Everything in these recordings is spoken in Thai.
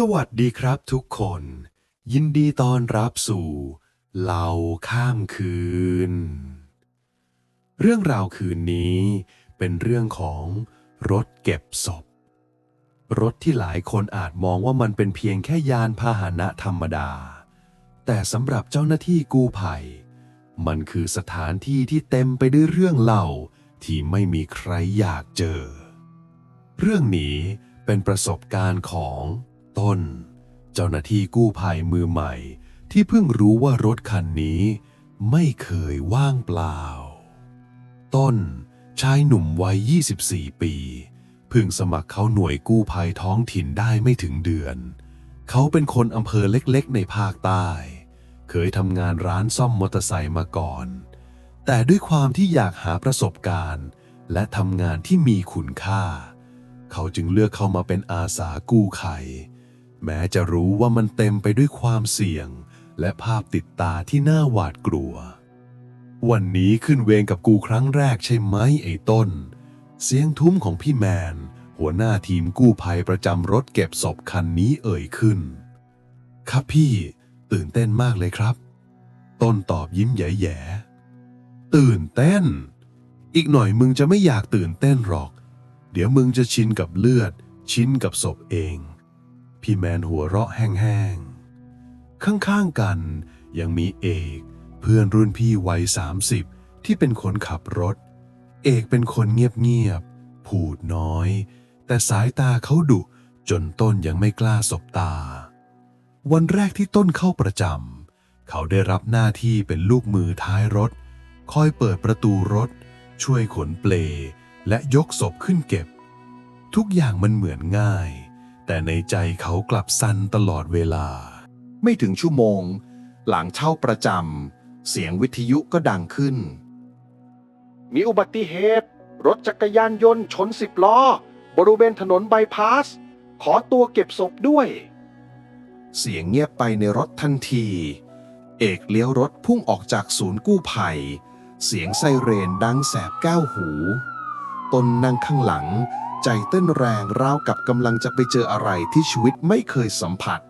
สวัสดีครับทุกคน ยินดีต้อนรับสู่เล่าข้ามคืน เรื่องราวคืนนี้เป็นเรื่องของรถเก็บศพ รถที่หลายคนอาจมองว่ามันเป็นเพียงแค่ยานพาหนะธรรมดา แต่สำหรับเจ้าหน้าที่กู้ภัย มันคือสถานที่ที่เต็มไปด้วยเรื่องเล่าที่ไม่มีใครอยากเจอ เรื่องนี้เป็นประสบการณ์ของ ต้น เจ้าหน้าที่กู้ภัยมือใหม่ ที่เพิ่งรู้ว่ารถคันนี้ ไม่เคยว่างเปล่า ต้นชายหนุ่มวัย 24 ปีเพิ่งสมัครเข้าหน่วยกู้ภัยท้องถิ่นได้ไม่ถึงเดือน เขาเป็นคนอำเภอเล็กๆ ในภาคใต้ เคยทำงานร้านซ่อมมอเตอร์ไซค์มาก่อน แต่ด้วยความที่อยากหาประสบการณ์ และทำงานที่มีคุณค่า เขาจึงเลือกเข้ามาเป็นอาสากู้ภัย แม้จะรู้ว่ามันเต็มไปด้วยความเสี่ยง และภาพติดตาที่น่าหวาดกลัว วันนี้ขึ้นเวรกับกูครั้งแรกใช่ไหมไอ้ต้น เสียงทุ้มของพี่แมน หัวหน้าทีมกู้ภัยประจำรถเก็บศพคันนี้เอ่ยขึ้น ครับพี่ ตื่นเต้นมากเลยครับ ต้นตอบยิ้มแย่ๆตื่นเต้น อีกหน่อยมึงจะไม่อยากตื่นเต้นหรอก เดี๋ยวมึงจะชินกับเลือด ชินกับศพเอง พี่แมนหัวเราะแห้งๆ ข้างๆกันยังมีเอกเพื่อนรุ่นพี่วัย 30 ที่เป็นคนขับรถ เอกเป็นคนเงียบๆ พูดน้อย แต่สายตาเขาดุจนต้นยังไม่กล้าสบตา วันแรกที่ต้นเข้าประจำเขาได้รับหน้าที่เป็นลูกมือท้ายรถ คอยเปิดประตูรถ ช่วยขนเปลและยกศพขึ้นเก็บ ทุกอย่างมันเหมือนง่าย แต่ในใจเขากลับสั่นตลอดเวลา ไม่ถึงชั่วโมง หลังเช่าประจำเสียงวิทยุก็ดังขึ้น มีอุบัติเหตุ รถจักรยานยนต์ชนสิบล้อ บริเวณถนนบายพาส ขอตัวเก็บศพด้วย เสียงเงียบไปในรถทันที เอกเลี้ยวรถพุ่งออกจากศูนย์กู้ภัย เสียงไซเรนดังแสบแก้วหู ตนนั่งข้างหลัง ใจเต้นแรงราวกับกำลังจะไปเจออะไรที่ชีวิตไม่เคยสัมผัส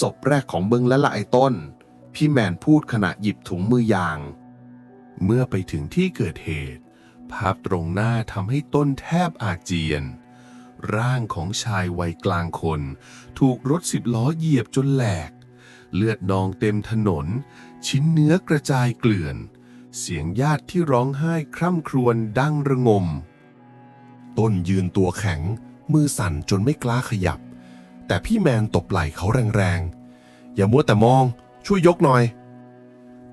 ศพแรกของเบิงและละไอต้น พี่แมนพูดขณะหยิบถุงมือยาง เมื่อไปถึงที่เกิดเหตุ ภาพตรงหน้าทำให้ต้นแทบอาเจียน ร่างของชายวัยกลางคน ถูกรถสิบล้อเหยียบจนแหลก เลือดนองเต็มถนน ชิ้นเนื้อกระจายเกลื่อน เสียงญาติที่ร้องไห้คร่ำครวญดังระงม ต้นยืนตัวแข็ง มือสั่นจนไม่กล้าขยับ แต่พี่แมนตบไหล่เขาแรงๆ อย่ามัวแต่มอง ช่วยยกหน่อย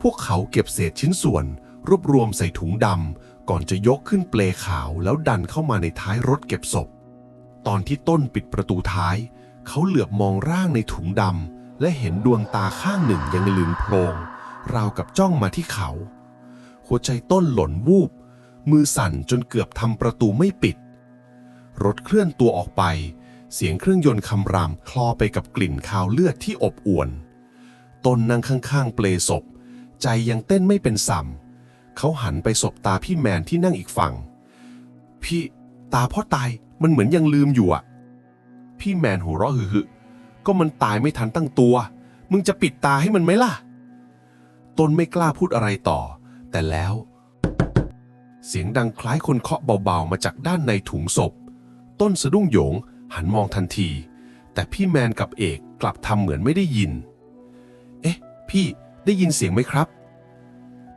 พวกเขาเก็บเศษชิ้นส่วน รวบรวมใส่ถุงดำก่อนจะยกขึ้นเปลขาวแล้วดันเข้ามาในท้ายรถเก็บศพ ตอนที่ต้นปิดประตูท้าย เขาเหลือบมองร่างในถุงดำและเห็นดวงตาข้างหนึ่งยังลืมโพรงราวกับจ้องมาที่เขา หัวใจต้นหล่นวูบ มือสั่นจนเกือบทำประตูไม่ปิด รถเคลื่อนตัวออกไป เสียงเครื่องยนต์คำรามคลอไปกับกลิ่นคาวเลือดที่อบอวนต้นนั่งข้างๆ เปลศพ ใจยังเต้นไม่เป็นสัมเขาหันไปสบตาพี่แมนที่นั่งอีกฝั่ง พี่ตาพ่อตายมันเหมือนยังลืมอยู่อะพี่แมนหัวเราะหึๆก็มันตายไม่ทันตั้งตัว มึงจะปิดตาให้มันไหมล่ะ ตนไม่กล้าพูดอะไรต่อ แต่แล้ว เสียงดังคล้ายคนเคาะเบาๆมาจากด้านในถุงศพ ต้นสะดุ้งโยง หันมองทันที แต่พี่แมนกับเอกกลับทำเหมือนไม่ได้ยิน เอ๊ะ พี่ได้ยินเสียงไหมครับ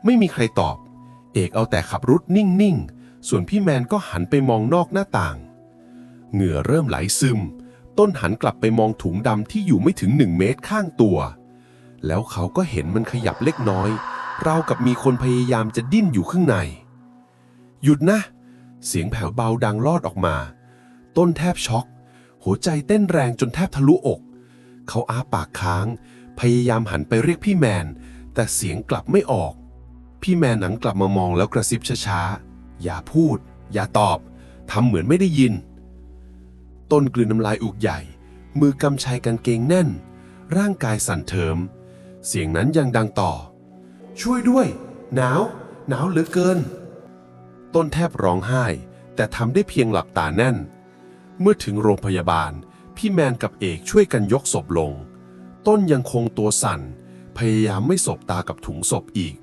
ไม่มีใครตอบ เอกเอาแต่ขับรถนิ่งๆ ส่วนพี่แมนก็หันไปมองนอกหน้าต่าง เหงื่อเริ่มไหลซึม ต้นหันกลับไปมองถุงดำที่อยู่ไม่ถึงหนึ่งเมตรข้างตัว แล้วเขาก็เห็นมันขยับเล็กน้อยเรากับมีคนพยายามจะดิ้นอยู่ข้างใน หยุดนะ เสียงแผ่วเบาดังลอดออกมา ต้นแทบช็อก หัวใจเต้นแรงจนแทบทะลุอก เขาอ้าปากค้าง พยายามหันไปเรียกพี่แมน แต่เสียงกลับไม่ออก พี่แมนหนังกลับมามองแล้วกระซิบช้าๆ อย่าพูด อย่าตอบ ทำเหมือนไม่ได้ยิน ต้นกลืนน้ำลายอุกใหญ่ มือกำชัยกางเกงแน่น ร่างกายสั่นเทิม เสียงนั้นยังดังต่อ ช่วยด้วย หนาว หนาวเหลือเกิน ต้นแทบร้องไห้แต่ทำได้เพียงหลับตาแน่น เมื่อถึงโรงพยาบาล พี่แมนกับเอกช่วยกันยกศพลง ต้นยังคงตัวสั่น พยายามไม่สบตากับถุงศพอีก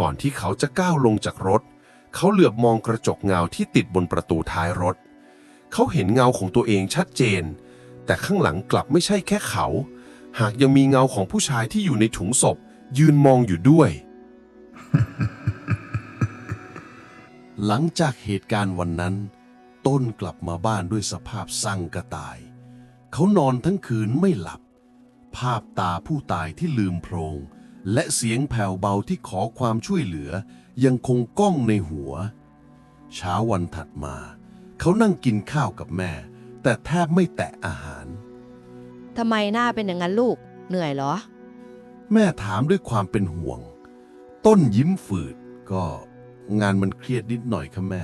ก่อนที่เขาจะก้าวลงจากรถ เขาเหลือบมองกระจกเงาที่ติดบนประตูท้ายรถ เขาเห็นเงาของตัวเองชัดเจน แต่ข้างหลังกลับไม่ใช่แค่เขา หากยังมีเงาของผู้ชายที่อยู่ในถุงศพ ยืนมองอยู่ด้วย หลังจากเหตุการณ์วันนั้น ต้นกลับมาบ้านด้วยสภาพสั่งกระตาย เขานอนทั้งคืนไม่หลับ ภาพตาผู้ตายที่ลืมโพรง และเสียงแผ่วเบาที่ขอความช่วยเหลือ ยังคงก้องในหัว เช้าวันถัดมา เขานั่งกินข้าวกับแม่ แต่แทบไม่แตะอาหาร ทำไมหน้าเป็นอย่างนั้นลูก เหนื่อยเหรอ แม่ถามด้วยความเป็นห่วง ต้นยิ้มฝืดก็งานมันเครียดนิดหน่อยค่ะแม่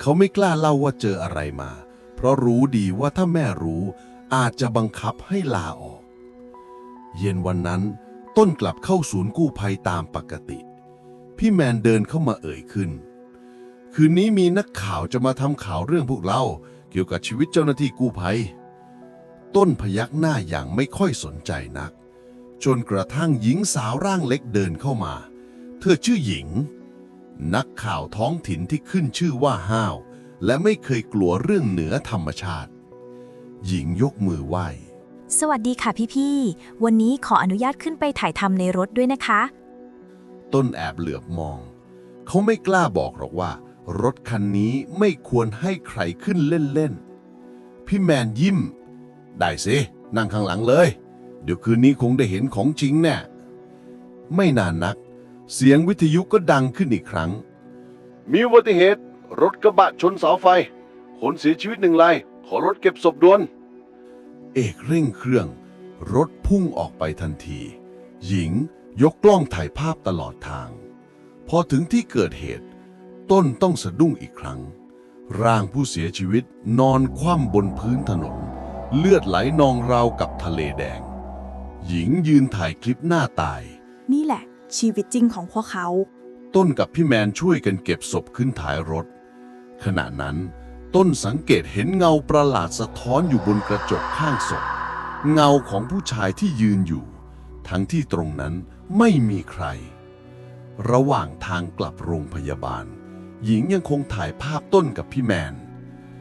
เขาไม่กล้าเล่าว่าเจออะไรมา เพราะรู้ดีว่าถ้าแม่รู้ อาจจะบังคับให้ลาออก เย็นวันนั้น ต้นกลับเข้าศูนย์กู้ภัยตามปกติ พี่แมนเดินเข้ามาเอ่ยขึ้น คืนนี้มีนักข่าวจะมาทำข่าวเรื่องพวกเรา เกี่ยวกับชีวิตเจ้าหน้าที่กู้ภัย ต้นพยักหน้าอย่างไม่ค่อยสนใจนัก จนกระทั่งหญิงสาวร่างเล็กเดินเข้ามา เธอชื่อหญิง นักข่าวท้องถิ่นที่ขึ้นชื่อว่าห้าว และไม่เคยกลัวเรื่องเหนือธรรมชาติ หญิงยกมือไหว้ สวัสดีค่ะพี่ๆ วันนี้ขออนุญาตขึ้นไปถ่ายทำในรถด้วยนะคะ ต้นแอบเหลือบมอง เขาไม่กล้าบอกหรอกว่า รถคันนี้ไม่ควรให้ใครขึ้นเล่นๆ พี่แมนยิ้ม ได้สิ นั่งข้างหลังเลย เดี๋ยวคืนนี้คงได้เห็นของจริงแน่ ไม่นานนัก เสียงวิทยุก็ดังขึ้นอีกครั้ง มีอุบัติเหตุ รถกระบะชนเสาไฟ คนเสียชีวิตหนึ่งราย ขอรถเก็บศพด่วน เอกเร่งเครื่อง รถพุ่งออกไปทันที หญิงยกกล้องถ่ายภาพตลอดทาง พอถึงที่เกิดเหตุ ต้นต้องสะดุ้งอีกครั้ง ร่างผู้เสียชีวิตนอนคว่ำบนพื้นถนน เลือดไหลนองราวกับทะเลแดง หญิงยืนถ่ายคลิปหน้าตาย นี่แหละ ชีวิตจริงของพวกเขา ต้นกับพี่แมนช่วยกันเก็บศพขึ้นท้ายรถ ขณะนั้น ต้นสังเกตเห็นเงาประหลาดสะท้อนอยู่บนกระจกข้างศพ เงาของผู้ชายที่ยืนอยู่ ทั้งที่ตรงนั้นไม่มีใคร ระหว่างทางกลับโรงพยาบาล หญิงยังคงถ่ายภาพต้นกับพี่แมน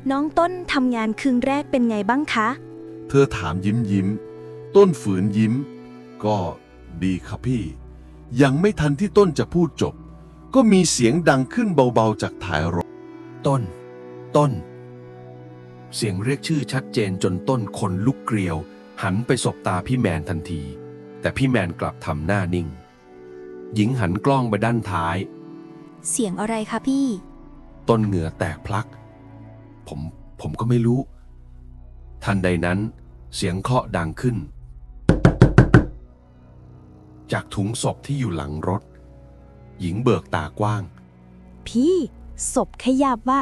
น้องต้นทำงานคืนแรกเป็นไงบ้างคะ เธอถามยิ้มยิ้ม ต้นฝืนยิ้ม ก็ดีครับพี่ ยังไม่ทันที่ต้นจะพูดจบ ก็มีเสียงดังขึ้นเบาๆจากท้ายรถ ต้น ต้น เสียงเรียกชื่อชัดเจนจนต้นคนลุกเกลียว หันไปสบตาพี่แมนทันที แต่พี่แมนกลับทำหน้านิ่ง หญิงหันกล้องไปด้านท้าย เสียงอะไรคะพี่ ต้นเหงื่อแตกพลัก ผมผมก็ไม่รู้ ทันใดนั้น เสียงเคาะดังขึ้น จากถุงศพที่อยู่หลังรถ หญิงเบิกตากว้าง พี่ศพขยับว่า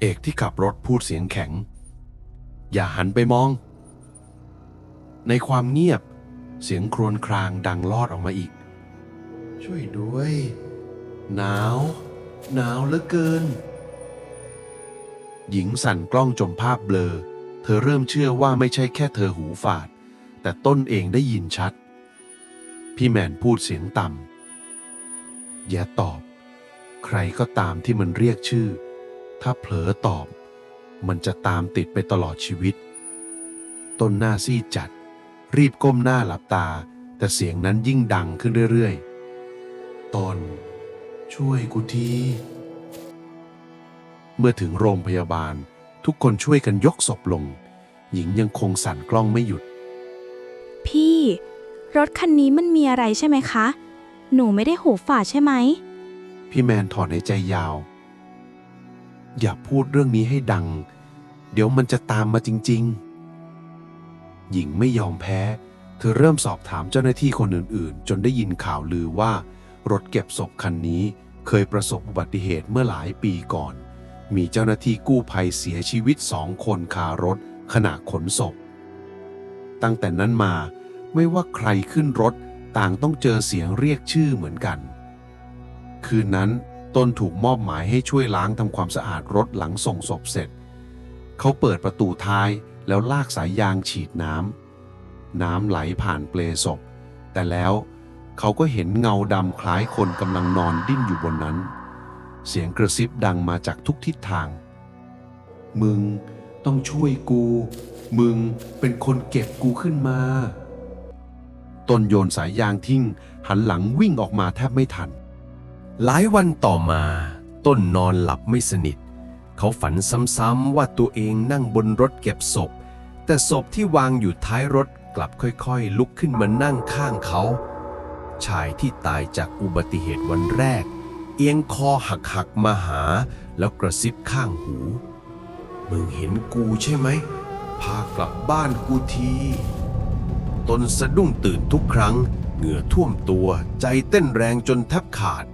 เอกที่ขับรถพูดเสียงแข็ง อย่าหันไปมอง ในความเงียบ เสียงครวญครางดังลอดออกมาอีก ช่วยด้วย หนาว หนาวเหลือเกิน หญิงสั่นกล้องจมภาพเบลอ เธอเริ่มเชื่อว่าไม่ใช่แค่เธอหูฝาด แต่ต้นเองได้ยินชัด พี่แมนพูดเสียงต่ำอย่าตอบ ใครก็ตามที่มันเรียกชื่อ ถ้าเผลอตอบ มันจะตามติดไปตลอดชีวิต ต้นหน้าซีดจัด รีบก้มหน้าหลับตา แต่เสียงนั้นยิ่งดังขึ้นเรื่อยๆตนช่วยกูที เมื่อถึงโรงพยาบาล ทุกคนช่วยกันยกศพลง หญิงยังคงสั่นกล้องไม่หยุด พี่ รถคันนี้มันมีอะไรใช่ไหมคะ หนูไม่ได้หูฝาดใช่ไหม พี่แมนถอนหายใจยาว อย่าพูดเรื่องนี้ให้ดัง เดี๋ยวมันจะตามมาจริง ๆ หญิงไม่ยอมแพ้ เธอเริ่มสอบถามเจ้าหน้าที่คนอื่น ๆ จนได้ยินข่าวลือว่า รถเก็บศพคันนี้เคยประสบอุบัติเหตุเมื่อหลายปีก่อน มีเจ้าหน้าที่กู้ภัยเสียชีวิตสองคนคารถขณะขนศพ ตั้งแต่นั้นมา ไม่ว่าใครขึ้นรถต่างต้องเจอเสียงเรียกชื่อเหมือนกัน คืนนั้นต้นถูกมอบหมายให้ช่วยล้างทำความสะอาดรถหลังส่งศพเสร็จ เขาเปิดประตูท้ายแล้วลากสายยางฉีดน้ำน้ำไหลผ่านเปลศพ แต่แล้วเขาก็เห็นเงาดำคล้ายคนกำลังนอนดิ้นอยู่บนนั้น เสียงกระซิบดังมาจากทุกทิศทาง มึงต้องช่วยกู มึงเป็นคนเก็บกูขึ้นมา ต้นโยนสายยางทิ้ง หันหลังวิ่งออกมาแทบไม่ทัน หลายวันต่อมา ต้นนอนหลับไม่สนิท เขาฝันซ้ำๆว่าตัวเองนั่งบนรถเก็บศพ แต่ศพที่วางอยู่ท้ายรถกลับค่อยๆ ลุกขึ้นมานั่งข้างเขา ชายที่ตายจากอุบัติเหตุวันแรก เอียงคอหักๆมาหา แล้วกระซิบข้างหู มึงเห็นกูใช่ไหม พากลับบ้านกูที ตนสะดุ้งตื่นทุกครั้ง เหงื่อท่วมตัวใจเต้นแรงจนแทบขาด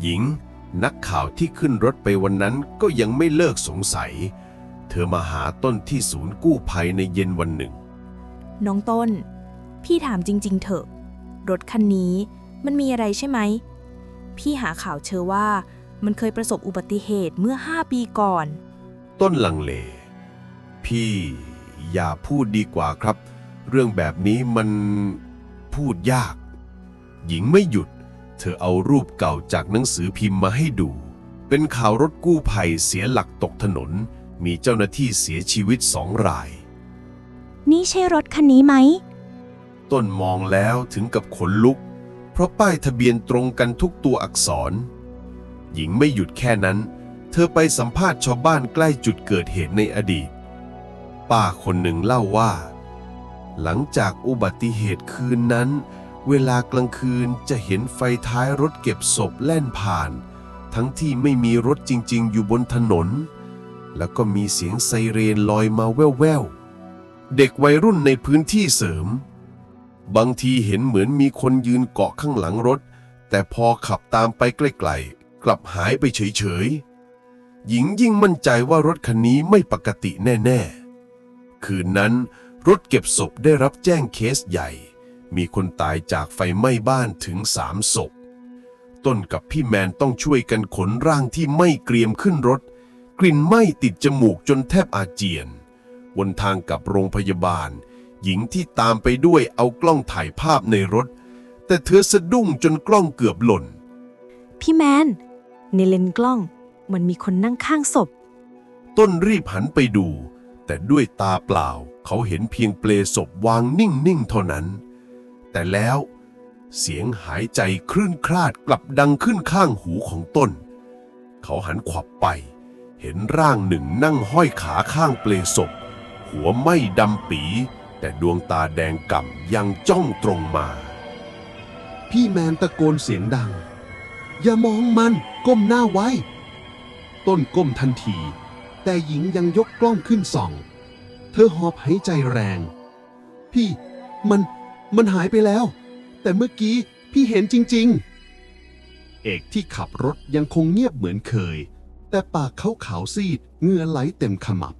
หญิงนักข่าวที่ขึ้นรถไปวันนั้นก็ยังไม่เลิกสงสัย เธอมาหาต้นที่ศูนย์กู้ภัยในเย็นวันหนึ่ง น้องต้น พี่ถามจริง ๆ เถอะ รถคันนี้มันมีอะไรใช่ไหม พี่หาข่าวเชื่อว่ามันเคยประสบอุบัติเหตุเมื่อ 5 ปีก่อน ต้นลังเล พี่อย่าพูดดีกว่าครับ เรื่องแบบนี้มันพูดยาก หญิงไม่หยุด เธอเอารูปเก่าจากหนังสือพิมพ์มาให้ดู เป็นข่าวรถกู้ภัยเสียหลักตกถนน มีเจ้าหน้าที่เสียชีวิตสองราย นี่ใช่รถคันนี้ไหม ต้นมองแล้วถึงกับขนลุก เพราะป้ายทะเบียนตรงกันทุกตัวอักษร หญิงไม่หยุดแค่นั้น เธอไปสัมภาษณ์ชาวบ้านใกล้จุดเกิดเหตุในอดีต ป้าคนหนึ่งเล่าว่า หลังจากอุบัติเหตุคืนนั้น เวลากลางคืนจะเห็นไฟท้ายรถเก็บศพแล่นผ่าน ทั้งที่ไม่มีรถจริง ๆ อยู่บนถนน แล้วก็มีเสียงไซเรนลอยมาแว่วๆ เด็กวัยรุ่นในพื้นที่เสริม บางทีเห็นเหมือนมีคนยืนเกาะข้างหลังรถ แต่พอขับตามไปใกล้ๆกลับหายไปเฉยๆหญิงยิ่งมั่นใจว่ารถคันนี้ไม่ปกติแน่ ๆ คืนนั้น รถเก็บศพได้รับแจ้งเคสใหญ่ มีคนตายจากไฟไหม้บ้านถึงสามศพ ต้นกับพี่แมนต้องช่วยกันขนร่างที่ไม่เกรียมขึ้นรถ กลิ่นไหม้ติดจมูกจนแทบอาเจียนบนทางกลับโรงพยาบาล หญิงที่ตามไปด้วยเอากล้องถ่ายภาพในรถ แต่เธอสะดุ้งจนกล้องเกือบหล่น พี่แมน ในเลนส์กล้อง มันมีคนนั่งข้างศพ ต้นรีบหันไปดู แต่ด้วยตาเปล่า เขาเห็นเพียงเปลศพวางนิ่งๆเท่านั้น แต่แล้วเสียงหายใจคลื่นคลาดกลับดังขึ้นข้างหูของต้น เขาหันขวับไป เห็นร่างหนึ่งนั่งห้อยขาข้างเปลศพ หัวไม้ดำปี แต่ดวงตาแดงก่ำยังจ้องตรงมา พี่แมนตะโกนเสียงดัง อย่ามองมันก้มหน้าไว้ ต้นก้มทันที แต่หญิงยังยกกล้องขึ้นส่อง เธอหอบหายใจแรง พี่มันมันหายไปแล้ว แต่เมื่อกี้พี่เห็นจริง ๆ เอกที่ขับรถยังคงเงียบเหมือนเคย แต่ปากเขาขาวซีดเหงื่อไหลเต็มขมับ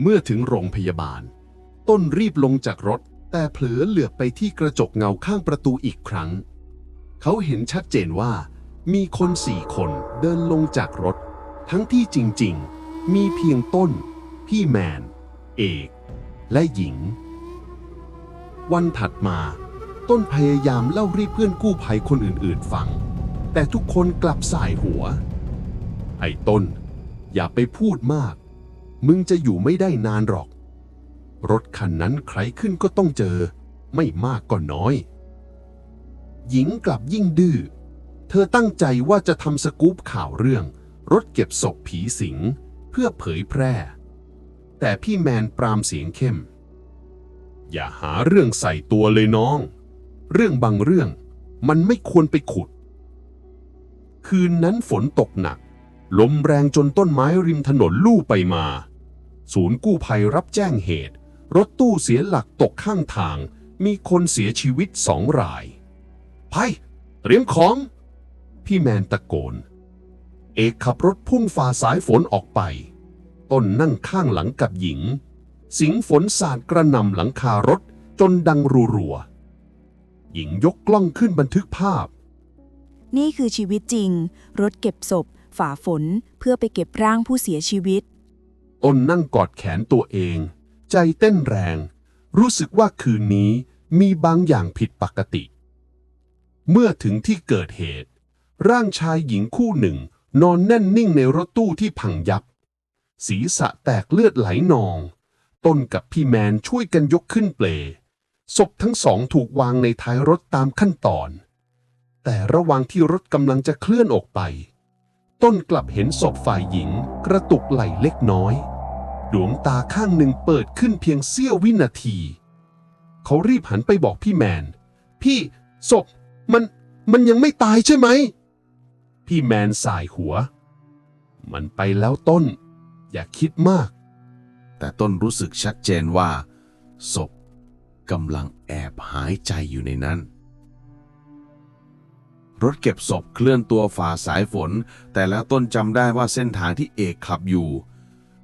เมื่อถึงโรงพยาบาล ต้นรีบลงจากรถ แต่เผลอเหลือบไปที่กระจกเงาข้างประตูอีกครั้ง เขาเห็นชัดเจนว่า มีคนสี่คนเดินลงจากรถ ทั้งที่จริง ๆ มีเพียงต้น พี่แมน เอก และหญิง วันถัดมา ต้นพยายามเล่ารีบเพื่อนกู้ภัยคนอื่นๆฟัง แต่ทุกคนกลับสายหัว ไอ้ต้น อย่าไปพูดมาก มึงจะอยู่ไม่ได้นานหรอก รถคันนั้นใครขึ้นก็ต้องเจอ ไม่มากก็น้อย หญิงกลับยิ่งดื้อเธอตั้งใจว่าจะทำสกู๊ปข่าวเรื่อง รถเก็บศพผีสิง เพื่อเผยแพร่ แต่พี่แมนปรามเสียงเข้ม อย่าหาเรื่องใส่ตัวเลยน้อง เรื่องบางเรื่องมันไม่ควรไปขุด คืนนั้นฝนตกหนัก ลมแรงจนต้นไม้ริมถนนลู่ไปมา ศูนย์กู้ภัยรับแจ้งเหตุ รถตู้เสียหลักตกข้างทาง มีคนเสียชีวิตสองรายไพเตรียมของ พี่แมนตะโกน เอกขับรถพุ่งฝ่าสายฝนออกไป ต้นนั่งข้างหลังกับหญิง สิงฝนสาดกระหน่ำหลังคารถจนดังรัวๆหญิงยกกล้องขึ้นบันทึกภาพ นี่คือชีวิตจริง รถเก็บศพ ฝ่าฝนเพื่อไปเก็บร่างผู้เสียชีวิต ต้นนั่งกอดแขนตัวเอง ใจเต้นแรง รู้สึกว่าคืนนี้มีบางอย่างผิดปกติ เมื่อถึงที่เกิดเหตุ ร่างชายหญิงคู่หนึ่ง นอนแน่นนิ่งในรถตู้ที่พังยับ ศีรษะแตกเลือดไหลนอง ต้นกับพี่แมนช่วยกันยกขึ้นเปล ศพทั้งสองถูกวางในท้ายรถตามขั้นตอน แต่ระหว่างที่รถกำลังจะเคลื่อนออกไป ต้นกลับเห็นศพฝ่ายหญิงกระตุกไหลเล็กน้อย ดวงตาข้างหนึ่งเปิดขึ้นเพียงเสี้ยววินาที เขารีบหันไปบอกพี่แมน พี่ศพมันมันยังไม่ตายใช่ไหม พี่แมนสายหัว มันไปแล้วต้น อย่าคิดมาก แต่ต้นรู้สึกชัดเจนว่าศพกำลังแอบหายใจอยู่ในนั้น รถเก็บศพเคลื่อนตัวฝ่าสายฝน แต่แล้วต้นจำได้ว่าเส้นทางที่เอกขับอยู่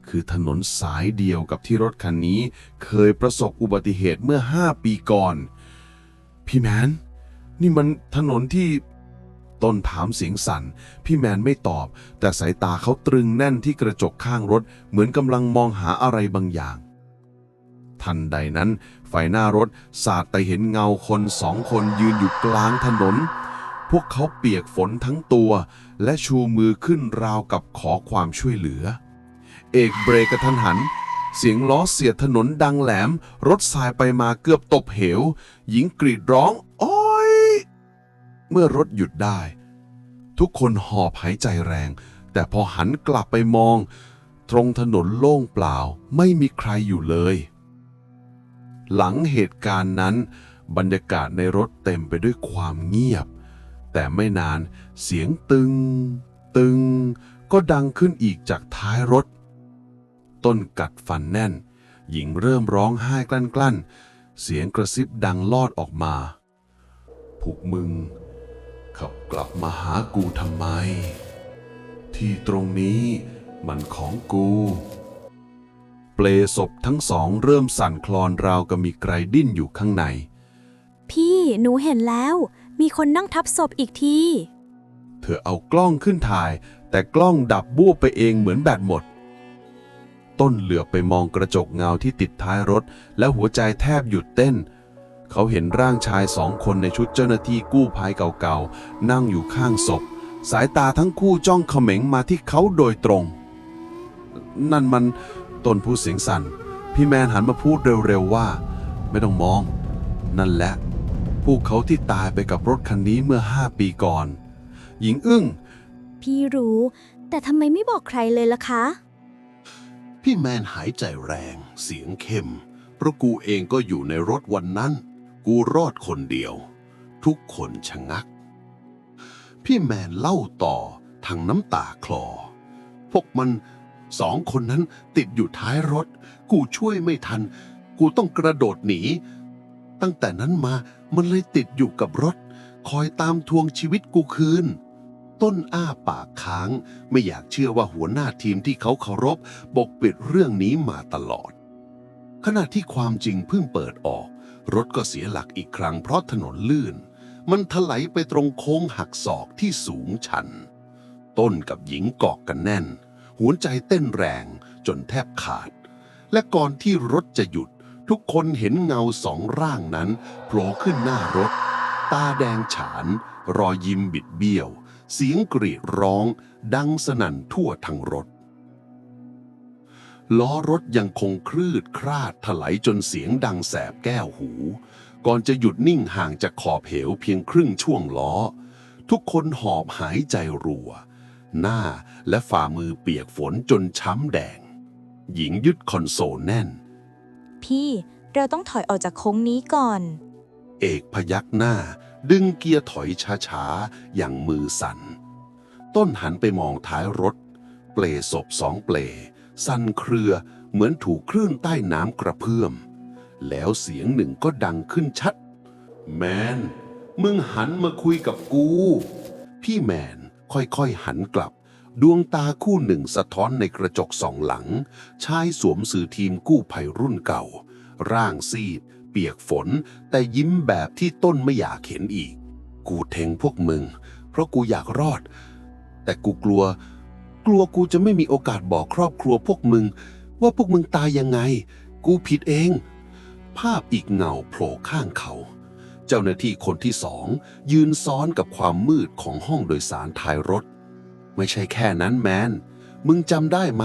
คือถนนสายเดียวกับที่รถคันนี้ เคยประสบอุบัติเหตุเมื่อ 5 ปีก่อน พี่แมน นี่มันถนนที่ ต้นถามเสียงสั่น พี่แมนไม่ตอบ แต่สายตาเขาตรึงแน่นที่กระจกข้างรถ เหมือนกำลังมองหาอะไรบางอย่าง ทันใดนั้น ไฟหน้ารถสาดไปเห็นเงาคนสองคนยืนอยู่กลางถนน พวกเขาเปียกฝนทั้งตัว และชูมือขึ้นราวกับขอความช่วยเหลือ เอกเบรกกระทันหันเสียงล้อเสียดถนนดังแหลม รถสายไปมาเกือบตบเหว หญิงกรีดร้อง เมื่อรถหยุดได้ ทุกคนหอบหายใจแรง แต่พอหันกลับไปมอง ตรงถนนโล่งเปล่าไม่มีใครอยู่เลย หลังเหตุการณ์นั้น บรรยากาศในรถเต็มไปด้วยความเงียบ แต่ไม่นานเสียงตึง ตึง ก็ดังขึ้นอีกจากท้ายรถ ต้นกัดฟันแน่น หญิงเริ่มร้องไห้กลั้นกลั้นๆเสียงกระซิบดังลอดออกมาพวกมึง ขับกลับมาหากูทำไม ที่ตรงนี้มันของกู เปลศพทั้งสองเริ่มสั่นคลอนราวกับมีไกรดิ้นอยู่ข้างใน พี่หนูเห็นแล้ว มีคนนั่งทับศพอีกที เธอเอากล้องขึ้นถ่าย แต่กล้องดับบูบไปเองเหมือนแบตหมด ต้นเหลือบไปมองกระจกเงาที่ติดท้ายรถ และหัวใจแทบหยุดเต้นเขาเห็นร่างชายสองคนในชุดเจ้าหน้าที่กู้ภัยเก่าๆ นั่งอยู่ข้างศพ สายตาทั้งคู่จ้องเขม็งมาที่เขาโดยตรง นั่นมันต้นพูดเสียงสั่น พี่แมนหันมาพูดเร็วๆว่า ไม่ต้องมอง นั่นแหละ พวกเขาที่ตายไปกับรถคันนี้เมื่อห้าปีก่อน หญิงอึ้ง พี่รู้ แต่ทำไมไม่บอกใครเลยล่ะคะ พี่แมนหายใจแรง เสียงเข้มเพราะกูเองก็อยู่ในรถวันนั้น กูรอดคนเดียว ทุกคนชะงัก พี่แมนเล่าต่อทางน้ำตาคลอ พวกมันสองคนนั้นติดอยู่ท้ายรถ กูช่วยไม่ทัน กูต้องกระโดดหนี ตั้งแต่นั้นมามันเลยติดอยู่กับรถ คอยตามทวงชีวิตกูคืน ต้นอ้าปากค้าง ไม่อยากเชื่อว่าหัวหน้าทีมที่เขาเคารพปกปิดเรื่องนี้มาตลอด ขณะที่ความจริงเพิ่งเปิดออก รถก็เสียหลักอีกครั้งเพราะถนนลื่น มันถลายไปตรงโค้งหักศอกที่สูงชัน ต้นกับหญิงเกาะกันแน่น หัวใจเต้นแรงจนแทบขาด และก่อนที่รถจะหยุด ทุกคนเห็นเงาสองร่างนั้นโผล่ขึ้นหน้ารถ ตาแดงฉาน รอยยิ้มบิดเบี้ยว เสียงกรีดร้อง ดังสนั่นทั่วทั้งรถ ล้อรถยังคงคลืดคลาดถลายจนเสียงดังแสบแก้วหู ก่อนจะหยุดนิ่งห่างจากขอบเหวเพียงครึ่งช่วงล้อ ทุกคนหอบหายใจรัว หน้าและฝ่ามือเปียกฝนจนช้ำแดง หญิงยึดคอนโซลแน่น พี่เราต้องถอยออกจากโค้งนี้ก่อน เอกพยักหน้า ดึงเกียร์ถอยช้าๆ อย่างมือสั่น ต้นหันไปมองท้ายรถ เปลศพสองเปล สั่นเครือเหมือนถูกคลื่นใต้น้ำกระเพื่อม แล้วเสียงหนึ่งก็ดังขึ้นชัด แมน มึงหันมาคุยกับกู พี่แมนค่อยๆหันกลับ ดวงตาคู่หนึ่งสะท้อนในกระจกสองหลัง ชายสวมสื่อทีมกู้ภัยรุ่นเก่า ร่างซีด เปียกฝน แต่ยิ้มแบบที่ต้นไม่อยากเห็นอีก กูเทงพวกมึง เพราะกูอยากรอด แต่กูกลัว กลัวกูจะไม่มีโอกาสบอกครอบครัวพวกมึง ว่าพวกมึงตายยังไง กูผิดเอง ภาพอีกเงาโผล่ข้างเขา เจ้าหน้าที่คนที่สองยืนซ้อนกับความมืดของห้องโดยสารท้ายรถ ไม่ใช่แค่นั้นแมน มึงจำได้ไหม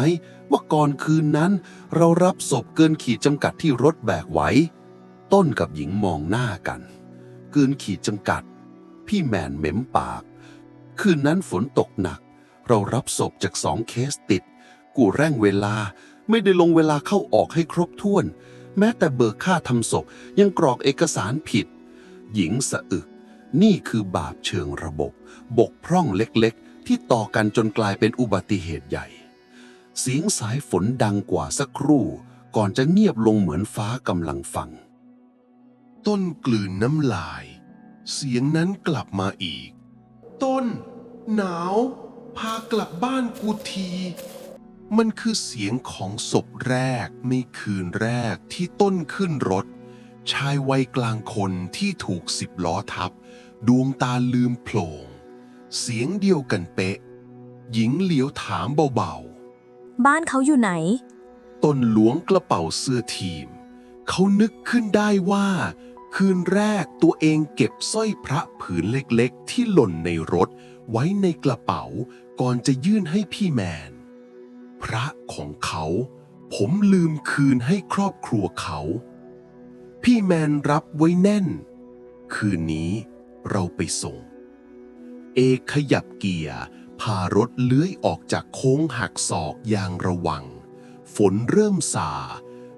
ว่าก่อนคืนนั้น เรารับศพเกินขีดจำกัดที่รถแบกไว้ ต้นกับหญิงมองหน้ากัน เกินขีดจำกัด พี่แมนเหม็มปาก คืนนั้นฝนตกหนัก เรารับศพจากสองเคสติด กูแร่งเวลา ไม่ได้ลงเวลาเข้าออกให้ครบถ้วน แม้แต่เบิกค่าทำศพยังกรอกเอกสารผิด หญิงสะอึก นี่คือบาปเชิงระบบบกพร่องเล็กๆ ที่ต่อกันจนกลายเป็นอุบัติเหตุใหญ่ เสียงสายฝนดังกว่าสักครู่ ก่อนจะเงียบลงเหมือนฟ้ากำลังฟัง ต้นกลืนน้ำลาย เสียงนั้นกลับมาอีก ต้น หนาว พากลับบ้านกูที มันคือเสียงของศพแรกในคืนแรกที่ต้นขึ้นรถ ชายวัยกลางคนที่ถูกสิบล้อทับ ดวงตาลืมโพลงเสียงเดียวกันเป๊ะ หญิงเหลียวถามเบาๆ บ้านเขาอยู่ไหน ต้นหลวงกระเป๋าเสื้อทีม เขานึกขึ้นได้ว่า คืนแรกตัวเองเก็บสร้อยพระผืนเล็กๆ ที่หล่นในรถไว้ในกระเป๋า ก่อนจะยื่นให้พี่แมน พระของเขาผมลืมคืนให้ครอบครัวเขา พี่แมนรับไว้แน่น คืนนี้เราไปส่ง เอกขยับเกียร์พารถเลื้อยออกจากโค้งหักศอกอย่างระวัง ฝนเริ่มสา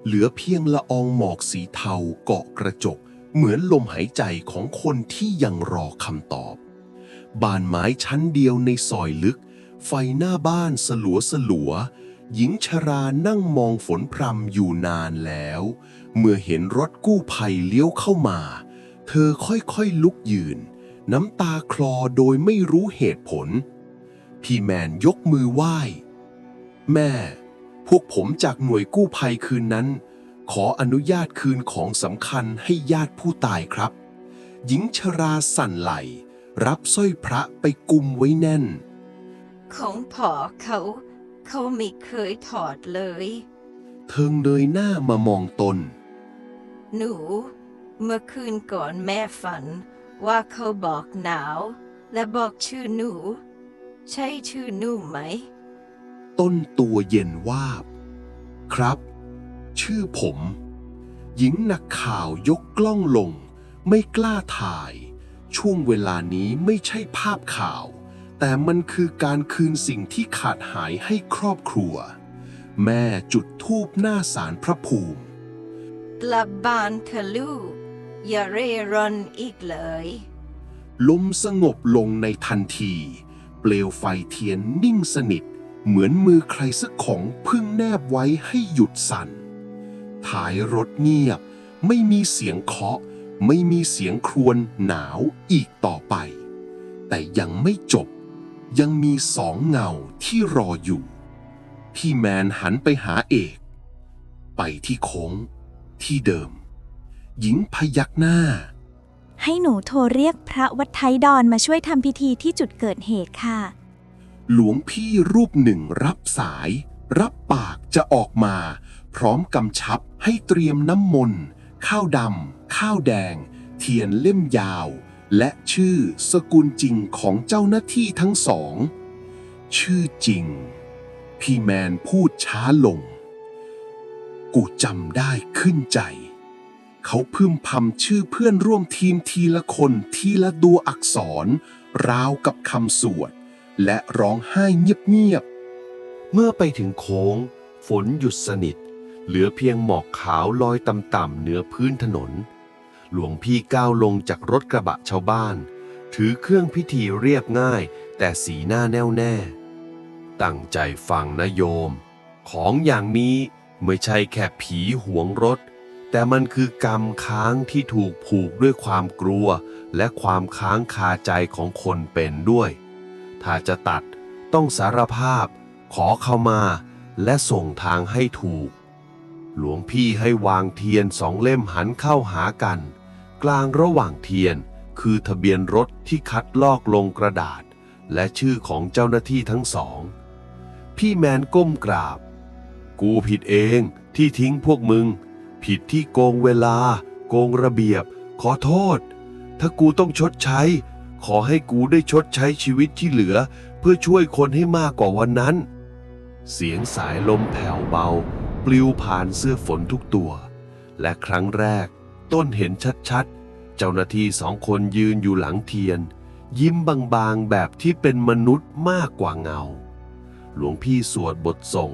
เหลือเพียงละอองหมอกสีเทาเกาะกระจก เหมือนลมหายใจของคนที่ยังรอคำตอบ บ้านไม้ชั้นเดียวในซอยลึก ไฟหน้าบ้านสลัวสลัว หญิงชรานั่งมองฝนพรำอยู่นานแล้ว เมื่อเห็นรถกู้ภัยเลี้ยวเข้ามา เธอค่อยๆลุกยืน น้ำตาคลอโดยไม่รู้เหตุผล พี่แมนยกมือไหว้ แม่ พวกผมจากหน่วยกู้ภัยคืนนั้น ขออนุญาตคืนของสำคัญให้ญาติผู้ตายครับ หญิงชราสั่นไหล รับสร้อยพระไปกุมไว้แน่น ของพ่อเขา เขาไม่เคยถอดเลย เทิงเดยหน้ามามองตน หนู เมื่อคืนก่อนแม่ฝันว่าเขาบอกหนาว และบอกชื่อหนู ใช่ชื่อหนูไหม ต้นตัวเย็นวาบ ครับ ชื่อผม หญิงนักข่าวยกกล้องลง ไม่กล้าถ่าย ช่วงเวลานี้ไม่ใช่ภาพข่าว แต่มันคือการคืนสิ่งที่ขาดหายให้ครอบครัว แม่จุดธูปหน้าสารพระภูมิ กลับบ้านเถอะลูก อย่าเร่ร่อนอีกเลย ลมสงบลงในทันที เปลวไฟเทียนนิ่งสนิท เหมือนมือใครสักของเพึ่งแนบไว้ให้หยุดสั่นท้ายรถเงียบ ไม่มีเสียงเคาะ ไม่มีเสียงครวญหนาวอีกต่อไป แต่ยังไม่จบ ยังมีสองเงาที่รออยู่ พี่แมนหันไปหาเอก ไปที่โค้ง ที่เดิม หญิงพยักหน้า ให้หนูโทรเรียกพระวัดไทยดอนมาช่วยทำพิธีที่จุดเกิดเหตุค่ะ หลวงพี่รูปหนึ่งรับสาย รับปากจะออกมา พร้อมกำชับให้เตรียมน้ำมนต์ข้าวดำข้าวแดง เทียนเล่มยาว และชื่อสกุลจริงของเจ้าหน้าที่ทั้งสอง ชื่อจริง พี่แมนพูดช้าลง กูจำได้ขึ้นใจ เขาพึมพำชื่อเพื่อนร่วมทีมทีละคนทีละตัวอักษร ราวกับคำสวด และร้องไห้เงียบเมื่อไปถึงโค้ง ฝนหยุดสนิทเหลือเพียงหมอกขาวลอยต่ำๆเหนือพื้นถนน หลวงพี่ก้าวลงจากรถกระบะชาวบ้าน ถือเครื่องพิธีเรียบง่าย แต่สีหน้าแน่วแน่ ตั้งใจฟังนะโยม ของอย่างนี้ไม่ใช่แค่ผีหวงรถ แต่มันคือกรรมค้างที่ถูกผูกด้วยความกลัว และความค้างคาใจของคนเป็นด้วย ถ้าจะตัดต้องสารภาพ ขอเข้ามา และส่งทางให้ถูกหลวงพี่ให้วางเทียนสองเล่มหันเข้าหากัน กลางระหว่างเทียน คือทะเบียนรถที่คัดลอกลงกระดาษ และชื่อของเจ้าหน้าที่ทั้งสอง พี่แมนก้มกราบกูกูผิดเองที่ทิ้งพวกมึง ผิดที่โกงเวลา โกงระเบียบ ขอโทษ ถ้ากูต้องชดใช้ ขอให้กูได้ชดใช้ชีวิตที่เหลือ เพื่อช่วยคนให้มากกว่าวันนั้น เสียงสายลมแผ่วเบา ปลิวผ่านเสื้อฝนทุกตัว และครั้งแรก ต้นเห็นชัดๆ เจ้าหน้าที่สองคนยืนอยู่หลังเทียน ยิ้มบางๆแบบที่เป็นมนุษย์มากกว่าเงา หลวงพี่สวดบทส่ง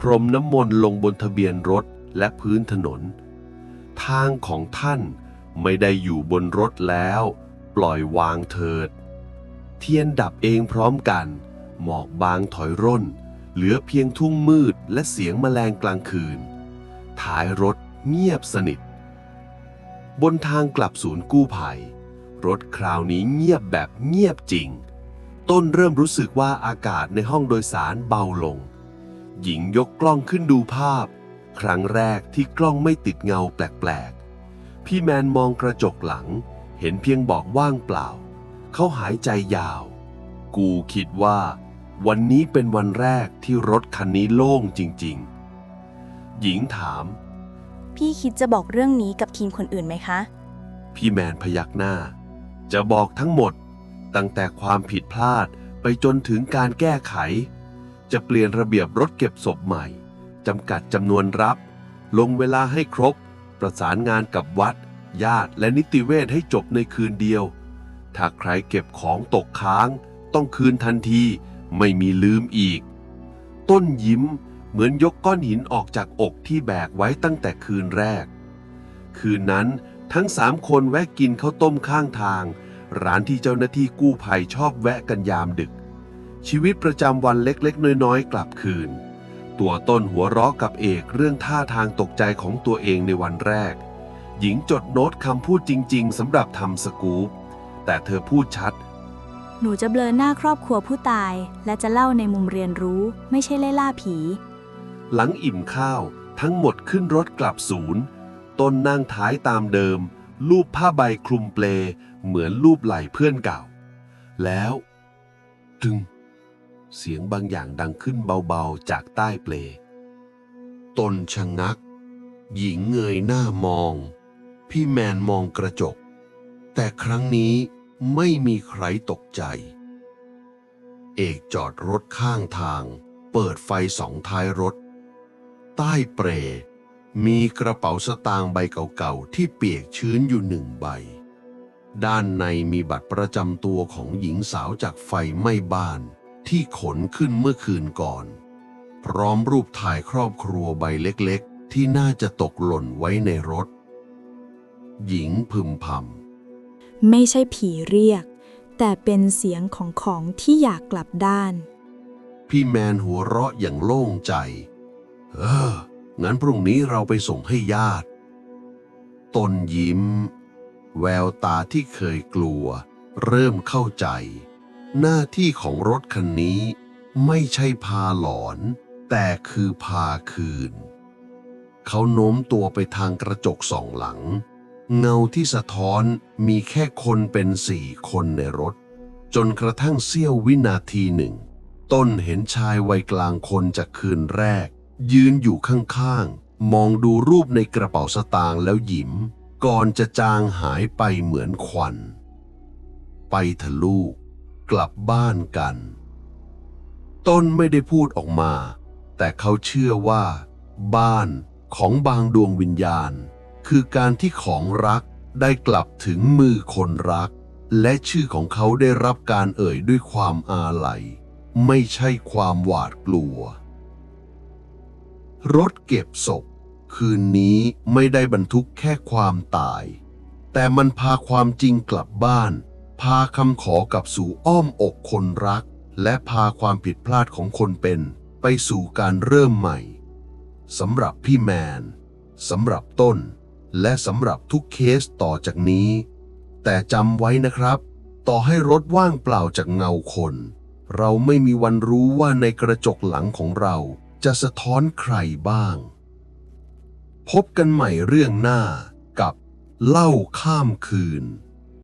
พรมน้ำมนต์ลงบนทะเบียนรถและพื้นถนน ทางของท่านไม่ได้อยู่บนรถแล้ว ปล่อยวางเถิด เทียนดับเองพร้อมกัน หมอกบางถอยร่น เหลือเพียงทุ่งมืดและเสียงแมลงกลางคืน ท้ายรถเงียบสนิท บนทางกลับศูนย์กู้ภัย รถคราวนี้เงียบแบบเงียบจริง ต้นเริ่มรู้สึกว่าอากาศในห้องโดยสารเบาลง หญิงยกกล้องขึ้นดูภาพ ครั้งแรกที่กล้องไม่ติดเงาแปลกๆ พี่แมนมองกระจกหลัง เห็นเพียงบอกว่างเปล่า เขาหายใจยาว กูคิดว่า วันนี้เป็นวันแรกที่รถคันนี้โล่งจริงๆ หญิงถาม พี่คิดจะบอกเรื่องนี้กับทีมคนอื่นไหมคะ พี่แมนพยักหน้า จะบอกทั้งหมด ตั้งแต่ความผิดพลาดไปจนถึงการแก้ไข จะเปลี่ยนระเบียบรถเก็บศพใหม่จำกัดจำนวนรับ ลงเวลาให้ครบ ประสานงานกับวัด ญาติและนิติเวชให้จบในคืนเดียว ถ้าใครเก็บของตกค้าง ต้องคืนทันที ไม่มีลืมอีก ต้นยิ้ม เหมือนยกก้อนหินออกจากอกที่แบกไว้ตั้งแต่คืนแรก คืนนั้นทั้งสามคนแวะกินข้าวต้มข้างทาง ร้านที่เจ้าหน้าที่กู้ภัยชอบแวะกันยามดึก ชีวิตประจำวันเล็กๆ น้อยๆ กลับคืน ตัวต้นหัวเราะกับเอกเรื่องท่าทางตกใจของตัวเองในวันแรก หญิงจดโน้ตคำพูดจริง ๆสำหรับทำสกู๊ปแต่เธอพูดชัดหนูจะเบลอหน้าครอบครัวผู้ตาย และจะเล่าในมุมเรียนรู้ ไม่ใช่ไล่ล่าผี หลังอิ่มข้าว ทั้งหมดขึ้นรถกลับศูนย์ต้นนั่งท้ายตามเดิม รูปผ้าใบคลุมเปล เหมือนรูปไหล่เพื่อนเก่า แล้วตึง เสียงบางอย่างดังขึ้นเบาๆจากใต้เปล ตนชะงัก หญิงเงยหน้ามอง พี่แมนมองกระจก แต่ครั้งนี้ไม่มีใครตกใจ เอกจอดรถข้างทาง เปิดไฟสองท้ายรถ ใต้เปรมีกระเป๋าสตางค์ใบเก่าๆที่เปียกชื้นอยู่หนึ่งใบ ด้านในมีบัตรประจำตัวของหญิงสาวจากไฟไหม้บ้านที่ขนขึ้นเมื่อคืนก่อน พร้อมรูปถ่ายครอบครัวใบเล็กๆ ที่น่าจะตกหล่นไว้ในรถ หญิงพึมพำไม่ใช่ผีเรียก แต่เป็นเสียงของของที่อยากกลับด้าน พี่แมนหัวเราะอย่างโล่งใจ เออ งั้นพรุ่งนี้เราไปส่งให้ญาติ ตนยิ้ม แววตาที่เคยกลัว เริ่มเข้าใจ หน้าที่ของรถคันนี้ ไม่ใช่พาหลอน แต่คือพาคืน เขาโน้มตัวไปทางกระจกสองหลัง เงาที่สะท้อนมีแค่คนเป็นสี่คนในรถ จนกระทั่งเสี้ยววินาทีหนึ่ง ต้นเห็นชายวัยกลางคนจากคืนแรก ยืนอยู่ข้างๆ มองดูรูปในกระเป๋าสตางค์แล้วยิ้ม ก่อนจะจางหายไปเหมือนควัน ไปเถอะลูก กลับบ้านกัน ต้นไม่ได้พูดออกมา แต่เขาเชื่อว่า บ้านของบางดวงวิญญาณ คือการที่ของรักได้กลับถึงมือคนรัก และชื่อของเขาได้รับการเอ่ยด้วยความอาลัย ไม่ใช่ความหวาดกลัว รถเก็บศพ คืนนี้ไม่ได้บรรทุกแค่ความตาย แต่มันพาความจริงกลับบ้าน พาคำขอกับสู่อ้อมอกคนรัก และพาความผิดพลาดของคนเป็น ไปสู่การเริ่มใหม่สำหรับพี่แมนสำหรับต้น และสำหรับทุกเคสต่อจากนี้ แต่จำไว้นะครับ ต่อให้รถว่างเปล่าจากเงาคน เราไม่มีวันรู้ว่าในกระจกหลังของเรา จะสะท้อนใครบ้าง พบกันใหม่เรื่องหน้ากับเล่าข้ามคืน